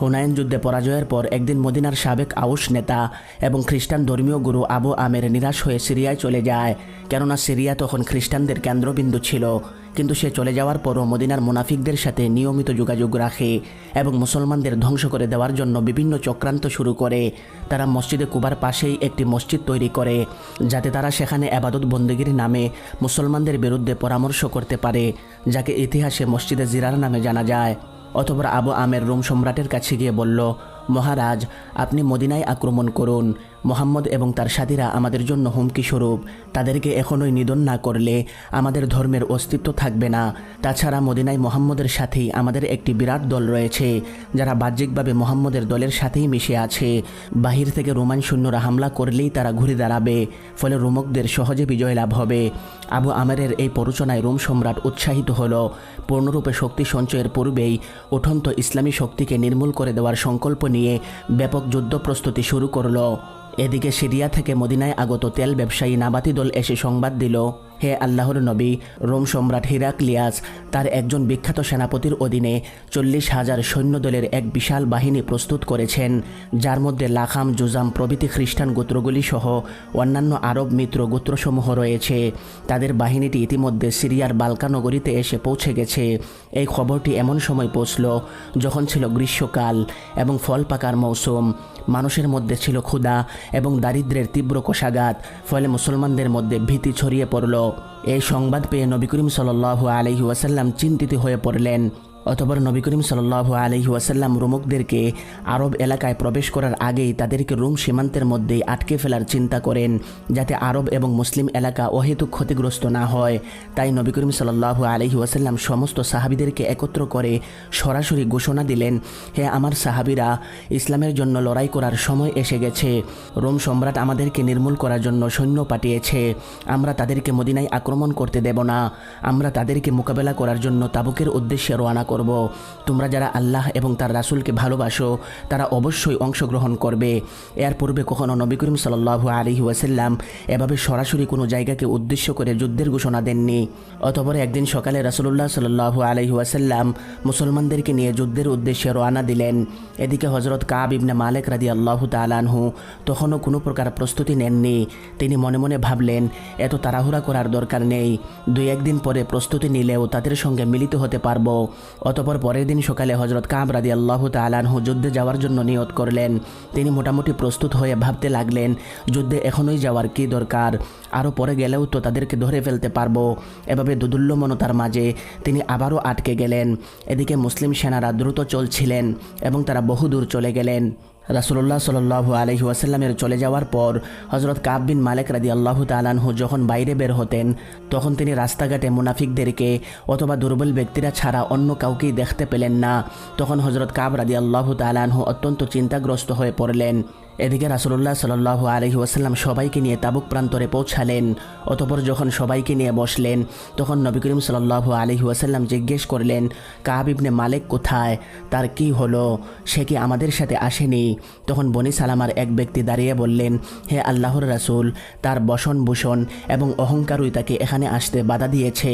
হুনায়ন যুদ্ধে পরাজয়ের পর একদিন মদিনার সাবেক আউস নেতা এবং খ্রিস্টান ধর্মীয় গুরু আবু আমের নিরাশ হয়ে সিরিয়ায় চলে যায়। কেননা সিরিয়া তখন খ্রিস্টানদের কেন্দ্রবিন্দু ছিল। কিন্তু সে চলে যাওয়ার পরও মদিনার মুনাফিকদের সাথে নিয়মিত যোগাযোগ রাখে এবং মুসলমানদের ধ্বংস করে দেওয়ার জন্য বিভিন্ন চক্রান্ত শুরু করে। তারা মসজিদে কুবার পাশেই একটি মসজিদ তৈরি করে, যাতে তারা সেখানে আবাদত বন্দীগীর নামে মুসলমানদের বিরুদ্ধে পরামর্শ করতে পারে, যাকে ইতিহাসে মসজিদে জিরার নামে জানা যায়। অতপর আবু আমের রোম সম্রাটের কাছে গিয়ে বলল মহারাজ আপনি মদিনায় আক্রমণ করুন। মোহাম্মদ এবং তার সাথীরা আমাদের জন্য হুমকি স্বরূপ। তাদেরকে এখনই নিধন না করলে আমাদের ধর্মের অস্তিত্ব থাকবে না। তাছাড়া মদিনায় মোহাম্মদের সাথেই আমাদের একটি বিরাট দল রয়েছে, যারা বাহ্যিকভাবে মোহাম্মদের দলের সাথেই মিশে আছে। বাহির থেকে রোমান সৈন্যরা হামলা করলেই তারা ঘুরে দাঁড়াবে, ফলে রোমকদের সহজে বিজয় লাভ হবে। আবু আমেরের এই প্ররোচনায় রোম সম্রাট উৎসাহিত হল। পূর্ণরূপে শক্তি সঞ্চয়ের পূর্বেই উঠন্ত ইসলামী শক্তিকে নির্মূল করে দেওয়ার সংকল্প নিয়ে ব্যাপক যুদ্ধ প্রস্তুতি শুরু করল। এদিকে সিরিয়া থেকে মদিনায় আগত তেল ব্যবসায়ী নাবাতি দল এসে সংবাদ দিল। হে আল্লাহর নবী, রোম সম্রাট হিরাক্লিয়াস, তার একজন বিখ্যাত সেনাপতির অধীনে চল্লিশ হাজার সৈন্যদলের এক বিশাল বাহিনী প্রস্তুত করেছেন, যার মধ্যে লাখাম, জুজাম প্রভৃতি খ্রিস্টান গোত্রগুলি সহ অন্যান্য আরব মিত্র গোত্রসমূহ রয়েছে। তাদের বাহিনীটি ইতিমধ্যে সিরিয়ার বালকা নগরীতে এসে পৌঁছে গেছে। এই খবরটি এমন সময় পৌঁছল যখন ছিল গ্রীষ্মকাল এবং ফল পাকার মৌসুম। মানুষের মধ্যে ছিল ক্ষুধা এবং দারিদ্রের তীব্র কোষাঘাত, ফলে মুসলমানদের মধ্যে ভীতি ছড়িয়ে পড়ল। এই সংবাদ পেয়ে নবী করিম সাল্লাহ আলহি ওয়াসাল্লাম চিন্তিত হয়ে পড়লেন। অতপর নবী করিম সাল্লাহ আলহি ওয়াসাল্লাম রোমকদেরকে আরব এলাকায় প্রবেশ করার আগেই তাদেরকে রোম সীমান্তের মধ্যেই আটকে ফেলার চিন্তা করেন, যাতে আরব এবং মুসলিম এলাকা অহেতুক ক্ষতিগ্রস্ত না হয়। তাই নবী করিম সাল্লাহ আলহি ওয়াসাল্লাম সমস্ত সাহাবিদেরকে একত্র করে সরাসরি ঘোষণা দিলেন, হে আমার সাহাবিরা, ইসলামের জন্য লড়াই করার সময় এসে গেছে। রোম সম্রাট আমাদেরকে নির্মূল করার জন্য সৈন্য পাঠিয়েছে। আমরা তাদেরকে মদিনায় আক্রমণ করতে দেব না। আমরা তাদেরকে মোকাবেলা করার জন্য তাবুকের উদ্দেশ্যে রওনা করব। তোমরা যারা আল্লাহ এবং তার রাসূলকে ভালোবাসো, তারা অবশ্যই অংশগ্রহণ করবে। এর পূর্বে কখনো নবী করিম সাল্লাহ আলহি ওয়াসাল্লাম এভাবে সরাসরি কোনো জায়গাকে উদ্দেশ্য করে যুদ্ধের ঘোষণা দেননি। অতপর একদিন সকালে রাসূলুল্লাহ সাল্লাহ আলহি ওয়াসাল্লাম মুসলমানদেরকে নিয়ে যুদ্ধের উদ্দেশ্যে রওনা দিলেন। এদিকে হজরত কাব ইবনে মালেক রাদি আল্লাহ তালানহু তখনও কোনো প্রকার প্রস্তুতি নেননি। তিনি মনে মনে ভাবলেন এত তাড়াহুড়া করার দরকার নেই। দুই একদিন পরে প্রস্তুতি নিলেও তাদের সঙ্গে মিলিত হতে পারব। অতপর পরের দিন সকালে হজরত কাব রাদি আল্লাহ তালানহু যুদ্ধে যাওয়ার জন্য নিয়ত করলেন। তিনি মোটামুটি প্রস্তুত হয়ে ভাবতে লাগলেন, যুদ্ধে এখনই যাওয়ার কি দরকার? আরও পরে গেলেও তো তাদেরকে ধরে ফেলতে পারব। এভাবে দুদুল্যমনতার মাঝে তিনি আবারও আটকে গেলেন। এদিকে মুসলিম সেনারা দ্রুত চলছিলেন এবং তারা বহুদূর চলে গেলেন। রাসুল্লাহ সাল্লাহ আলহি ওয়াসাল্লামের চলে যাওয়ার পর হজরত কাব বিন মালেক রাদি আল্লাহ তালানহু যখন বাইরে বের হতেন, তখন তিনি রাস্তাঘাটে মুনাফিকদেরকে অথবা দুর্বল ব্যক্তিরা ছাড়া অন্য কাউকেই দেখতে পেলেন না। তখন হজরত কাব রাদি আল্লাহ তালানহু অত্যন্ত চিন্তাগ্রস্ত হয়ে পড়লেন। এদিকে রাসুল্লাহ সাল্লাহ আলহি ওয়াসাল্লাম সবাইকে নিয়ে তাবুক প্রান্তরে পৌঁছালেন। অতপর যখন সবাইকে নিয়ে বসলেন, তখন নবী করিম সাল্লাহ আলহি ওয়াসাল্লাম জিজ্ঞেস করলেন কাব ইবনে মালেক কোথায়? তার কি হলো? সে কি আমাদের সাথে আসেনি? তখন বনি সালামার এক ব্যক্তি দাঁড়িয়ে বললেন, হে আল্লাহর রাসুল, তার বসন ভূষণ এবং অহংকারই তাকে এখানে আসতে বাধা দিয়েছে।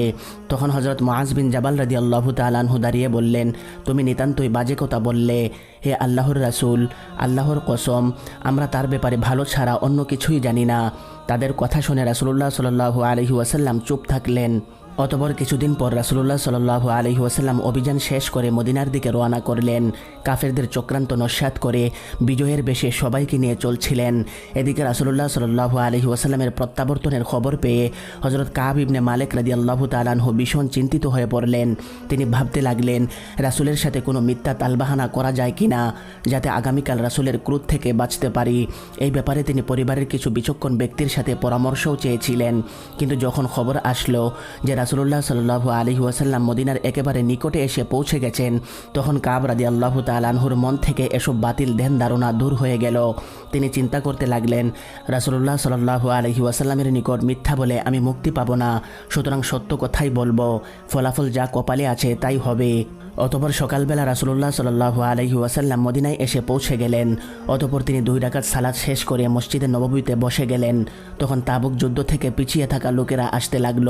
তখন হজরত মহাজ বিন জাবাল রাদি আল্লাহ তালানহু দাঁড়িয়ে বললেন, তুমি নিতান্তই বাজে কথা বললে। হে আল্লাহর রাসুল, আল্লাহর কসম, আমরা তার ব্যাপারে ভালো ছাড়া অন্য কিছুই জানি না। তাদের কথা শুনে রাসুল্লাহ সাল্লাহ আলহি ওয়াসাল্লাম চুপ থাকলেন। অতপর কিছুদিন পর রাসুল্লাহ সাল্লাহ আলহি ওয়াসাল্লাম অভিযান শেষ করে মদিনার দিকে রওনা করলেন। কাফেরদের চক্রান্ত নস্যাৎ করে বিজয়ের বেশে সবাইকে নিয়ে চলছিলেন। এদিকে রাসুল্লাহ সাল্লাহ আলহি ওয়াসাল্লামের প্রত্যাবর্তনের খবর পেয়ে হজরত কাব ইবনে মালিক রাদি আল্লাহ তালানহু ভীষণ চিন্তিত হয়ে পড়লেন। তিনি ভাবতে লাগলেন, রাসুলের সাথে কোনো মিথ্যা তালবাহানা করা যায় কি না যাতে আগামীকাল রাসুলের ক্রোধ থেকে বাঁচতে পারি? এই ব্যাপারে তিনি পরিবারের কিছু বিচক্ষণ ব্যক্তির সাথে পরামর্শও চেয়েছিলেন। কিন্তু যখন খবর আসলো যে রাসুল্লাহ সাল্লাহ আলহি ওয়াসাল্লাম মদিনার একেবারে নিকটে এসে পৌঁছে গেছেন। তখন কাব রাজি আল্লাহ তালানহুর মন থেকে এসব বাতিল ধ্যান ধারণা দূর হয়ে গেল। তিনি চিন্তা করতে লাগলেন রাসুল্লাহ সাল্লাহ আলহি ওয়াসাল্লামের নিকট মিথ্যা বলে আমি মুক্তি পাব না। সুতরাং সত্য কথাই বলব। ফলাফল যা কপালে আছে তাই হবে। অতপর সকালবেলা রাসুল্লাহ সাল্লাহ আলহি ওয়াসাল্লাম মদিনায় এসে পৌঁছে গেলেন। অতপর তিনি দুই ডাকাত সালাদ শেষ করে মসজিদে নববীতে বসে গেলেন। তখন তাবুক যুদ্ধ থেকে পিছিয়ে থাকা লোকেরা আসতে লাগল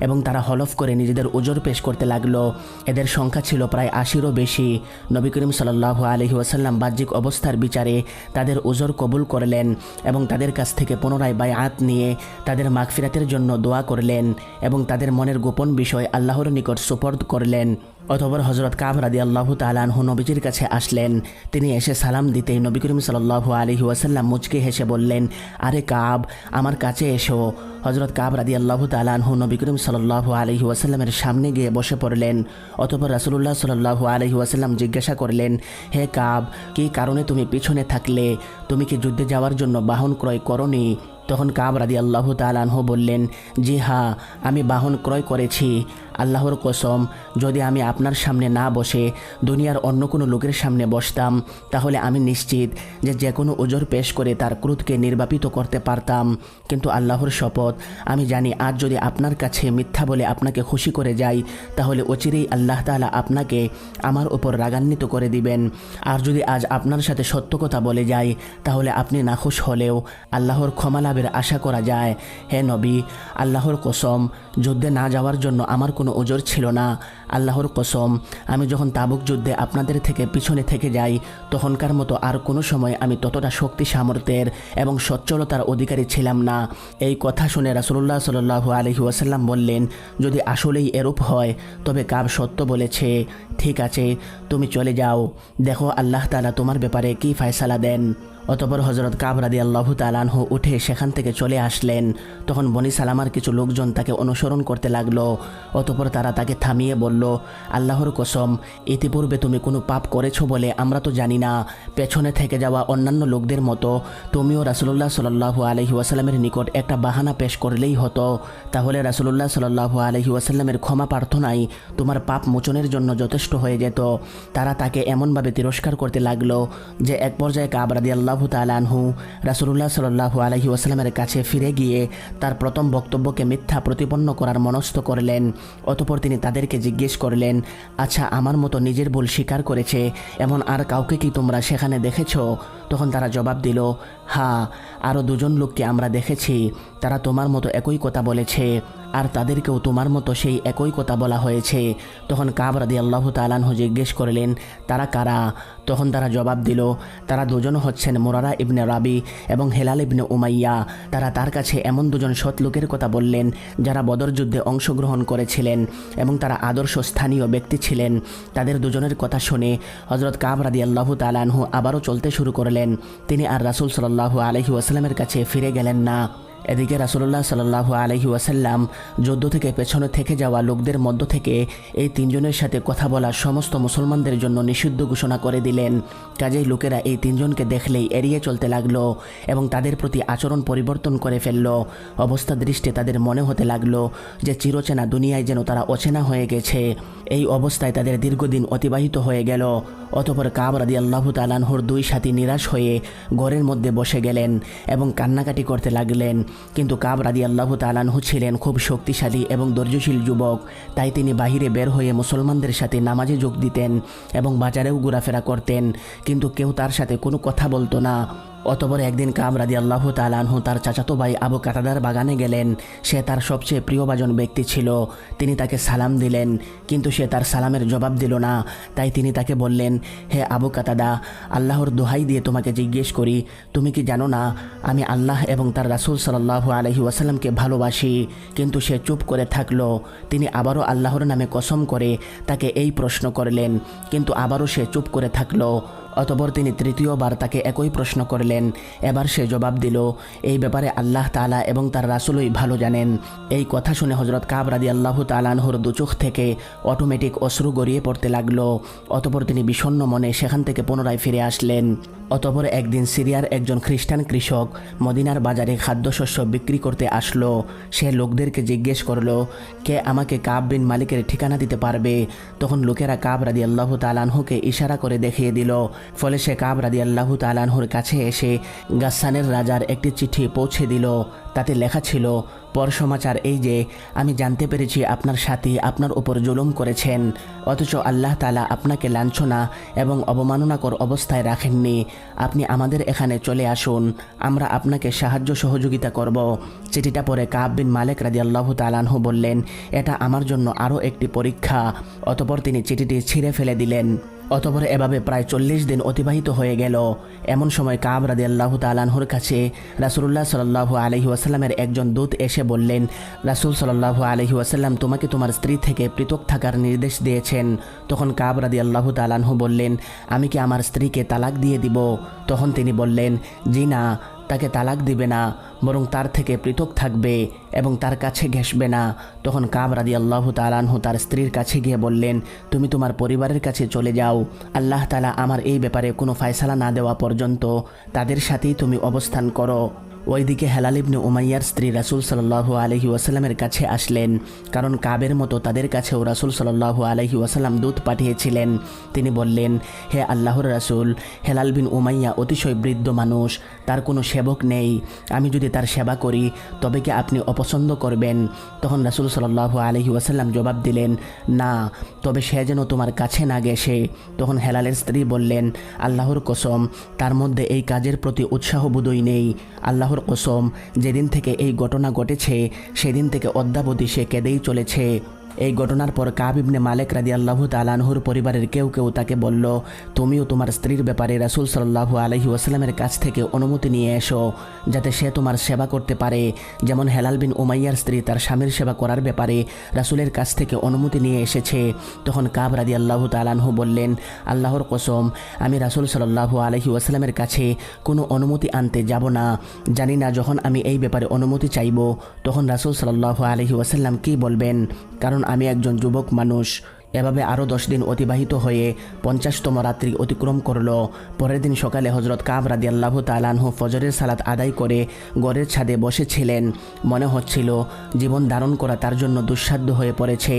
এবং তারা হলফ করে নিজেদের ওজোর পেশ করতে লাগল। এদের সংখ্যা ছিল প্রায় আশিরও বেশি। নবী করিম সাল্লাহ আলহি ওয়াসাল্লাম বাহ্যিক অবস্থার বিচারে তাদের ওজোর কবুল করলেন এবং তাদের কাছ থেকে পুনরায় বায়াত নিয়ে তাদের মাগফিরাতের জন্য দোয়া করলেন এবং তাদের মনের গোপন বিষয় আল্লাহর নিকট সুপর্দ করলেন। অতপর হজরত কাব রাদি আল্লাহ তালানহু নবীজির কাছে আসলেন। তিনি এসে সালাম দিতেই নবী করিম সাল্লাহু আলহি ওয়াসাল্লাম মুচকে হেসে বললেন, আরে কাব, আমার কাছে এসো। হজরত কাব রাদি আল্লাহ তালানহু নবী করিম সাল্লাহু আলহি ওয়াসাল্লামের সামনে গিয়ে বসে পড়লেন। অতপর রাসুলুল্লাহ সাল্লাহু আলহি ওয়াসাল্লাম জিজ্ঞাসা করলেন, হে কাব, কী কারণে তুমি পিছনে থাকলে? তুমি কি যুদ্ধে যাওয়ার জন্য বাহন ক্রয় করনি? তখন কাব রাদি আল্লাহ তালানহু বললেন, জি হ্যাঁ আমি বাহন ক্রয় করেছি। আল্লাহর কসম, যদি আমি আপনার সামনে না বসে দুনিয়ার অন্য কোনো লোকের সামনে বসতাম, তাহলে আমি নিশ্চিত যে যে কোনো ওজোর পেশ করে তার ক্রোধকে নির্বাপিত করতে পারতাম। কিন্তু আল্লাহর শপথ, আমি জানি আজ যদি আপনার কাছে মিথ্যা বলে আপনাকে খুশি করে যাই, তাহলে অচিরেই আল্লাহ তালা আপনাকে আমার ওপর রাগান্বিত করে দিবেন। আর যদি আজ আপনার সাথে সত্য কথা বলে যাই, তাহলে আপনি নাখুশ হলেও আল্লাহর ক্ষমা লাভের আশা করা যায়। হে নবী, আল্লাহর কসম, যুদ্ধে না যাওয়ার জন্য আমার কোনো ওজোর ছিল না। আল্লাহর কসম, আমি যখন তাবুক যুদ্ধে আপনাদের থেকে পিছনে থেকে যাই, তখনকার মতো আর কোনো সময় আমি ততটা শক্তি সামর্থ্যের এবং সচ্ছলতার অধিকারী ছিলাম না। এই কথা শুনে রাসুল্লাহ সাল্লু আলহি ওয়াসাল্লাম বললেন, যদি আসলেই এরূপ হয়, তবে কাব সত্য বলেছে, ঠিক আছে, তুমি চলে যাও। দেখো আল্লাহ তালা তোমার ব্যাপারে কী ফয়সালা দেন। অতপর হজরত কাবরাদি আল্লাহ তালানহু উঠে সেখান থেকে চলে আসলেন। তখন বনি সালামার কিছু লোকজন তাকে অনুসরণ করতে লাগল। অতপর তারা তাকে থামিয়ে বলল আল্লাহর কসম, ইতিপূর্বে তুমি কোনো পাপ করেছ বলে আমরা তো জানি না। পেছনে থেকে যাওয়া অন্যান্য লোকদের মতো তুমিও রাসুল্লাহ সাল্লাহু আলহি ওয়াসাল্লামের নিকট একটা বাহানা পেশ করলেই হতো। তাহলে রাসুল্লাহ সাল্লাহু আলহি ওয়াসাল্লামের ক্ষমা প্রার্থনাই তোমার পাপ মোচনের জন্য যথেষ্ট হয়ে যেত। তারা তাকে এমনভাবে তিরস্কার করতে লাগল যে এক পর্যায়ে কাবরাদি আল্লাহ তালানহু রাসুল্লাহ সাল্লাহু আলহি ওয়াসাল্লামের কাছে ফিরে গিয়ে তার প্রথম বক্তব্যকে মিথ্যা প্রতিপন্ন করার মনস্থ করলেন। অতপর তিনি তাদেরকে জিজ্ঞেস করলেন আচ্ছা আমার মতো নিজের ভুল স্বীকার করেছে, এমন আর কাউকে কি তোমরা সেখানে দেখেছ? তখন তারা জবাব দিল হ্যাঁ আরও দুজন লোককে আমরা দেখেছি, তারা তোমার মতো একই কথা বলেছে। আর তাদেরকেও তোমার মতো সেই একই কথা বলা হয়েছে। তখন কাবরাদি আল্লাহ তালানহ জিজ্ঞেস করলেন, তারা কারা? তখন তারা জবাব দিল, তারা দুজন হচ্ছেন মোরারা ইবনে রাবি এবং হেলাল ইবনে উমাইয়া। তারা তার কাছে এমন দুজন সৎ লোকের কথা বললেন, যারা বদর যুদ্ধে অংশগ্রহণ করেছিলেন এবং তারা আদর্শ স্থানীয় ব্যক্তি ছিলেন। তাদের দুজনের কথা শুনে হজরত কাবরাদি আল্লাহ তালানহু আবারও চলতে শুরু করলেন। তিনি আর রাসুল সাল্লাহু আলহি ওয়াসাল্লামের কাছে ফিরে গেলেন না। এদিকে রাসুল্লাহ সাল্লাহ আলহি ওয়াসাল্লাম যুদ্ধ থেকে পেছনে থেকে যাওয়া লোকদের মধ্য থেকে এই তিনজনের সাথে কথা বলা সমস্ত মুসলমানদের জন্য নিষিদ্ধ ঘোষণা করে দিলেন। কাজেই লোকেরা এই তিনজনকে দেখলেই এড়িয়ে চলতে লাগল এবং তাদের প্রতি আচরণ পরিবর্তন করে ফেলল। অবস্থা দৃষ্টে তাদের মনে হতে লাগল যে চিরচেনা দুনিয়ায় যেন তারা অচেনা হয়ে গেছে। এই অবস্থায় তাদের দীর্ঘদিন অতিবাহিত হয়ে গেল। অতপর কাবরাদি আল্লাহ তালানহর দুই সাথী নিরাশ হয়ে ঘরের মধ্যে বসে গেলেন এবং কান্নাকাটি করতে লাগলেন। কিন্তু কাব রাদি আল্লাহ তালানহু ছিলেন খুব শক্তিশালী এবং ধৈর্যশীল যুবক। তাই তিনি বাহিরে বের হয়ে মুসলমানদের সাথে নামাজে যোগ দিতেন এবং বাজারেও ঘোরাফেরা করতেন। কিন্তু কেউ তার সাথে কোনো কথা বলতো না। অতপর একদিন কাম কামরাদি আল্লাহ তালানহু তার চাচাতো ভাই আবু কাতাদার বাগানে গেলেন। সে তার সবচেয়ে প্রিয়ভাজন ব্যক্তি ছিল। তিনি তাকে সালাম দিলেন, কিন্তু সে তার সালামের জবাব দিল না। তাই তিনি তাকে বললেন, হে আবু কাতাদা, আল্লাহর দোহাই দিয়ে তোমাকে জিজ্ঞেস করি, তুমি কি জানো না, আমি আল্লাহ এবং তার রাসুল সাল্লাহ আলহি ওয়াসাল্লামকে ভালোবাসি, কিন্তু সে চুপ করে থাকল। তিনি আবারও আল্লাহর নামে কসম করে তাকে এই প্রশ্ন করলেন, কিন্তু আবারও সে চুপ করে থাকল। অতপর তিনি তৃতীয়বার তাকে একই প্রশ্ন করলেন। এবার সে জবাব দিল, এই ব্যাপারে আল্লাহ তালা এবং তার রাসুলই ভালো জানেন। এই কথা শুনে হজরত কাব কাবরাদি আল্লাহ তালানহর দুচোখ থেকে অটোমেটিক অশ্রু গড়িয়ে পড়তে লাগল। অতপর তিনি বিষণ্ণ মনে সেখান থেকে পুনরায় ফিরে আসলেন। অতপর একদিন সিরিয়ার একজন খ্রিস্টান কৃষক মদিনার বাজারে খাদ্যশস্য বিক্রি করতে আসলো। সে লোকদেরকে জিজ্ঞেস করল, কে আমাকে কাব বিন মালিকের ঠিকানা দিতে পারবে? তখন লোকেরা কাব রাদি আল্লাহ তালানহুকে ইশারা করে দেখিয়ে দিল ফলে সে কাব রাদি আল্লাহ তালানহুর কাছে এসে গাসানের রাজার একটি চিঠি পৌঁছে দিল। তাতে লেখা ছিল, পর সমাচার এই যে, আমি জানতে পেরেছি আপনার সাথী আপনার উপর জুলুম করেছেন, অথচ আল্লাহ তালা আপনাকে লাঞ্ছনা এবং অবমাননাকর অবস্থায় রাখেননি। আপনি আমাদের এখানে চলে আসুন, আমরা আপনাকে সাহায্য সহযোগিতা করব। চিঠিটা পরে কাব বিন মালিক রাজি আল্লাহ তালানহু বললেন, এটা আমার জন্য আরও একটি পরীক্ষা। অতপর তিনি চিঠিটি ছিঁড়ে ফেলে দিলেন। অতপর এভাবে প্রায় চল্লিশ দিন অতিবাহিত হয়ে গেল। এমন সময় কাব রাদি আল্লাহ তালানহুর কাছে রাসুল্লাহ সাল্লাহ আলহি ওয়াসাল্লামের একজন দূত এসে বললেন, রাসুল সাল্লাহ আলহি আসাল্লাম তোমাকে তোমার স্ত্রী থেকে পৃথক থাকার নির্দেশ দিয়েছেন। তখন কাব রাদি আল্লাহ তালানহু বললেন, আমি কি আমার স্ত্রীকে তালাক দিয়ে দিব? তখন তিনি বললেন, জি না। তাকে তালাক দিবে না, বরং তার থেকে পৃথক থাকবে এবং তার কাছে ঘেসবে না। তখন কাব রাদি আল্লাহ তালানহু তার স্ত্রীর কাছে গিয়ে বললেন, তুমি তোমার পরিবারের কাছে চলে যাও। আল্লাহ তালা আমার এই ব্যাপারে কোনো ফায়সালা না দেওয়া পর্যন্ত তাদের সাথেই তুমি অবস্থান করো। ওইদিকে হেলাল ইবনে উমাইয়ার স্ত্রী রাসুল সাল্লাহ আলহি ওয়াসাল্লামের কাছে আসলেন। কারণ কাবের মতো তাদের কাছেও রাসুল সাল্লাহ আলহি ওয়াসাল্লাম দূত পাঠিয়েছিলেন। তিনি বললেন, হে আল্লাহর রাসুল, হেলাল বিন উমাইয়া অতিশয় বৃদ্ধ মানুষ, তার কোনো সেবক নেই। আমি যদি তার সেবা করি, তবে কি আপনি অপছন্দ করবেন? তখন রাসুল সাল্লাহ আলহি ওয়াসাল্লাম জবাব দিলেন, না, তবে সে যেন তোমার কাছে না গেছে। তখন হেলালের স্ত্রী বললেন, আল্লাহর কসম, তার মধ্যে এই কাজের প্রতি উৎসাহ বোধই নেই। আল্লাহর কসম যেদিন থেকে এই ঘটনা ঘটেছে সেদিন থেকে অদ্যাবধি সে কেঁদেই চলেছে। এই ঘটনার পর কাব ইবনে মালেক রাদি আল্লাহ তালানহুর পরিবারের কেউ কেউ তাকে বলল, তুমিও তোমার স্ত্রীর ব্যাপারে রাসুল সাল্লাহু আলহি ওয়াসাল্লামের কাছ থেকে অনুমতি নিয়ে এসো, যাতে সে তোমার সেবা করতে পারে। যেমন হেলাল বিন উমাইয়ার স্ত্রী তার স্বামীর সেবা করার ব্যাপারে রাসুলের কাছ থেকে অনুমতি নিয়ে এসেছে। তখন কাব রাদি আল্লাহ তালানহু বললেন, আল্লাহর কসম, আমি রাসুল সাল্লাহু আলহি ওয়াসাল্লামের কাছে কোনো অনুমতি আনতে যাব না। জানি না যখন আমি এই ব্যাপারে অনুমতি চাইব। তখন রাসুল সাল্লাহু আলহি ওয়াসাল্লাম কী বলবেন? কারণ আমি একজন যুবক মানুষ। এভাবে আরও দশ দিন অতিবাহিত হয়ে পঞ্চাশতম রাত্রি অতিক্রম করল। পরের দিন সকালে হজরত কাব রাদি আল্লাহ তালানহু ফজরের সালাত আদায় করে গড়ের ছাদে বসেছিলেন। মনে হচ্ছিল জীবন ধারণ করা তার জন্য দুঃসাধ্য হয়ে পড়েছে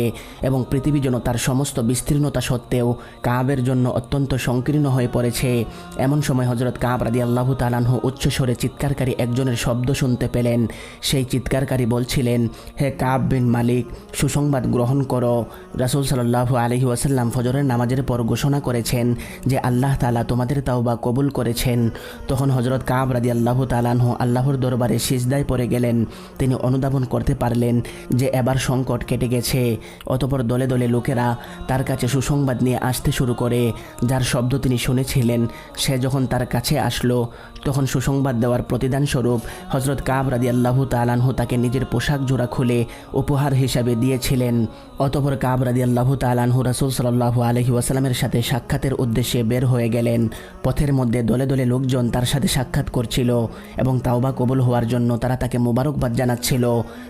এবং পৃথিবী যেন তার সমস্ত বিস্তীর্ণতা সত্ত্বেও কাবের জন্য অত্যন্ত সংকীর্ণ হয়ে পড়েছে। এমন সময় হজরত কাব রাদি আল্লাহ তালানহু উচ্চস্বরে চিৎকারকারী একজনের শব্দ শুনতে পেলেন। সেই চিৎকারকারী বলছিলেন, হে কাব বিন মালিক, সুসংবাদ গ্রহণ করো। রাসুল সাল্লাহ আলহি ওয়াসাল্লাম ফজরের নামাজের পর ঘোষণা করেছেন যে আল্লাহ তালা তোমাদের তাওবা কবুল করেছেন। তখন হজরত কাব রাদি আল্লাহ তালানহু আল্লাহর দরবারে সিজদায় পড়ে গেলেন। তিনি অনুধাবন করতে পারলেন যে এবার সংকট কেটে গেছে। অতপর দলে দলে লোকেরা তার কাছে সুসংবাদ নিয়ে আসতে শুরু করে, যার শব্দ তিনি শুনেছিলেন। সে যখন তার কাছে আসলো, তখন সুসংবাদ দেওয়ার প্রতিদান স্বরূপ হজরত কাব রাদি আল্লাহ তালানহু তাকে নিজের পোশাক জোড়া খুলে উপহার হিসাবে দিয়েছিলেন। অতপর কাব রাদি আল্লাহ তালানহু রাসুল সাল্লাহু আলহি ওয়াসালামের সাথে সাক্ষাতের উদ্দেশ্যে বের হয়ে গেলেন। পথের মধ্যে দলে দলে লোকজন তার সাথে সাক্ষাৎ করছিল এবং তাওবা কবুল হওয়ার জন্য তারা তাকে মোবারকবাদ জানাচ্ছিল।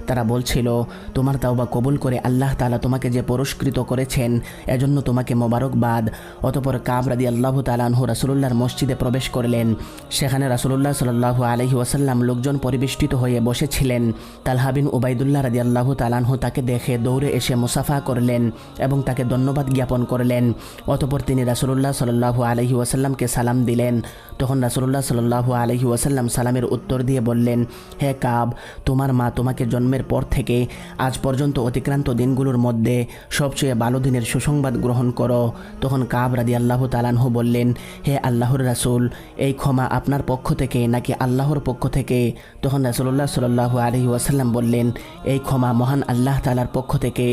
তারা বলছিল, তোমার তাওবা কবুল করে আল্লাহ তালা তোমাকে যে পুরস্কৃত করেছেন, এজন্য তোমাকে মোবারকবাদ। অতপর কাব রাদি আল্লাহ তালানহু রাসুলুল্লাহর মসজিদে প্রবেশ করলেন। সেখানে রাসুলুল্লাহ সাল্লাহু আলহি ওয়াসাল্লাম লোকজন পরিবেষ্টিত হয়ে বসেছিলেন। তালহাবিন উবাইদুল্লাহ রাদি আল্লাহ তালানহু তাকে দেখে দৌড়ে এসে মুসাফা করলেন এবং তাকে ধন্যবাদ জ্ঞাপন করলেন। অতপর তিনি রাসুলুল্লাহ সাল্লাহু আলহি ওয়াসাল্লামকে সালাম দিলেন। তখন রাসুলুল্লাহ সাল্লাহু আলহি ওয়াসাল্লাম সালামের উত্তর দিয়ে বললেন, হে কাব, তোমার মা তোমাকে জন্মের পর থেকে আজ পর্যন্ত অতিক্রান্ত দিনগুলোর মধ্যে সবচেয়ে ভালো দিনের সুসংবাদ গ্রহণ করো। তখন কাব রাদি আল্লাহ তালানহু বললেন, হে আল্লাহর রাসুল, এই ক্ষমা আপনার পক্ষ থেকে নাকি আল্লাহর পক্ষ থেকে? তখন রাসুল্লাহ সাল্লাহু আলহি ওয়াসাল্লাম বললেন, এই ক্ষমা মহান আল্লাহ তালার পক্ষ থেকে।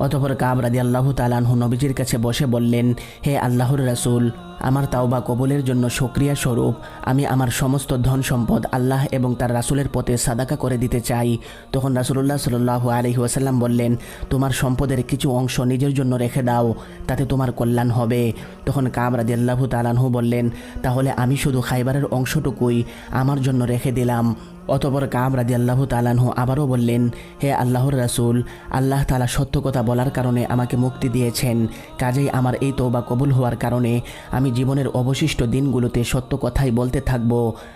অতপর কাব রাজি আল্লাহ তালানহু নবীজির কাছে বসে বললেন হে আল্লাহর রাসুল আমার তাওবা কবুলের জন্য সক্রিয়া স্বরূপ, আমি আমার সমস্ত ধন সম্পদ আল্লাহ এবং তার রাসুলের পথে সাদাকা করে দিতে চাই। তখন রাসুলুল্লাহ সাল্লাহ আলহি ওয়াসাল্লাম বললেন, তোমার সম্পদের কিছু অংশ নিজের জন্য রেখে দাও, তাতে তোমার কল্যাণ হবে। তখন কাব রাদি আল্লাহ তালানহু বললেন, তাহলে আমি শুধু খাইবারের অংশটুকুই আমার জন্য রেখে দিলাম। অতপর কাব রাদি আল্লাহ তালানহু আবারও বললেন, হে আল্লাহর রাসুল, আল্লাহ তালা সত্য কথা বলার কারণে আমাকে মুক্তি দিয়েছেন। কাজেই আমার এই তৌবা কবুল হওয়ার কারণে আমি আমি জীবনের অবশিষ্ট দিনগুলোতে সত্য কথাই বলতে থাকব,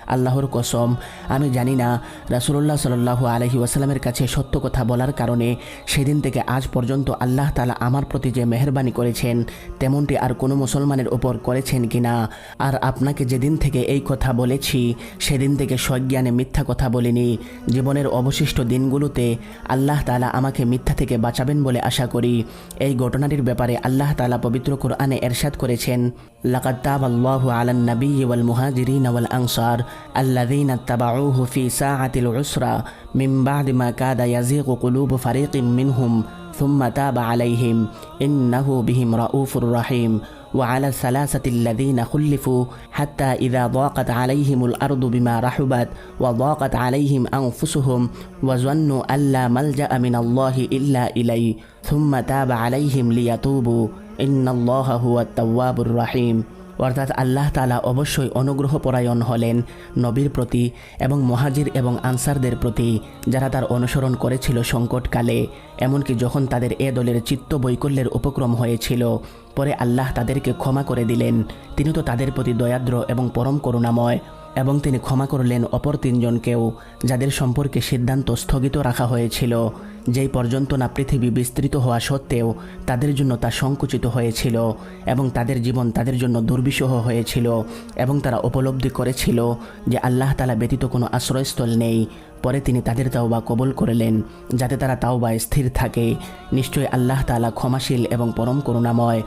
আল্লাহর কসম। আমি জানি না রাসুল্লাহ সাল্লাহ আলহি ওয়াসাল্লামের কাছে সত্য কথা বলার কারণে সেদিন থেকে আজ পর্যন্ত আল্লাহ তালা আমার প্রতি যে মেহরবানি করেছেন, তেমনটি আর কোনো মুসলমানের ওপর করেছেন কিনা আর আপনাকে যেদিন থেকে এই কথা বলেছি, সেদিন থেকে সজ্ঞানে মিথ্যা কথা বলিনি। জীবনের অবশিষ্ট দিনগুলোতে আল্লাহ তালা আমাকে মিথ্যা থেকে বাঁচাবেন বলে আশা করি। এই ঘটনাটির ব্যাপারে আল্লাহ তালা পবিত্র কোরআনে এরশাদ করেছেন لقد تاب الله على النبي والمهاجرين والأنصار الذين اتبعوه في ساعة العسرة من بعد ما كاد يزيغ قلوب فريق منهم ثم تاب عليهم. إنه بهم رؤوف رحيم. وعلى الثلاثة الذين خلفوا حتى إذا ضاقت عليهم الأرض بما رحبت وضاقت عليهم أنفسهم وظنوا ألا ملجأ من الله إلا إليه ثم تاب عليهم ليتوبوا. ইন্নাল্লাহুয়াত্তাবুর রাহিম। অর্থাৎ আল্লাহ তালা অবশ্যই অনুগ্রহ পরায়ণ হলেন নবীর প্রতি এবং মহাজির এবং আনসারদের প্রতি যারা তার অনুসরণ করেছিল সংকটকালে, এমনকি যখন তাদের এ দলের চিত্ত বৈকল্যের উপক্রম হয়েছিল, পরে আল্লাহ তাদেরকে ক্ষমা করে দিলেন। তিনি তো তাদের প্রতি দয়াদ্র এবং পরম করুণাময়, এবং তিনি ক্ষমা করলেন অপর তিনজনকেও, যাদের সম্পর্কে সিদ্ধান্ত স্থগিত রাখা হয়েছিল। যেই পর্যন্ত না পৃথিবী বিস্তৃত হওয়া সত্ত্বেও তাদের জন্য তা সংকুচিত হয়েছিল এবং তাদের জীবন তাদের জন্য দুর্বিষহ হয়েছিল এবং তারা উপলব্ধি করেছিল যে আল্লাহ তালা ব্যতীত কোনো আশ্রয়স্থল নেই। পরে তিনি তাদের তাওবা কবল করলেন, যাতে তারা তাওবায় স্থির থাকে। নিশ্চয়ই আল্লাহ তালা ক্ষমাশীল এবং পরম করুণাময়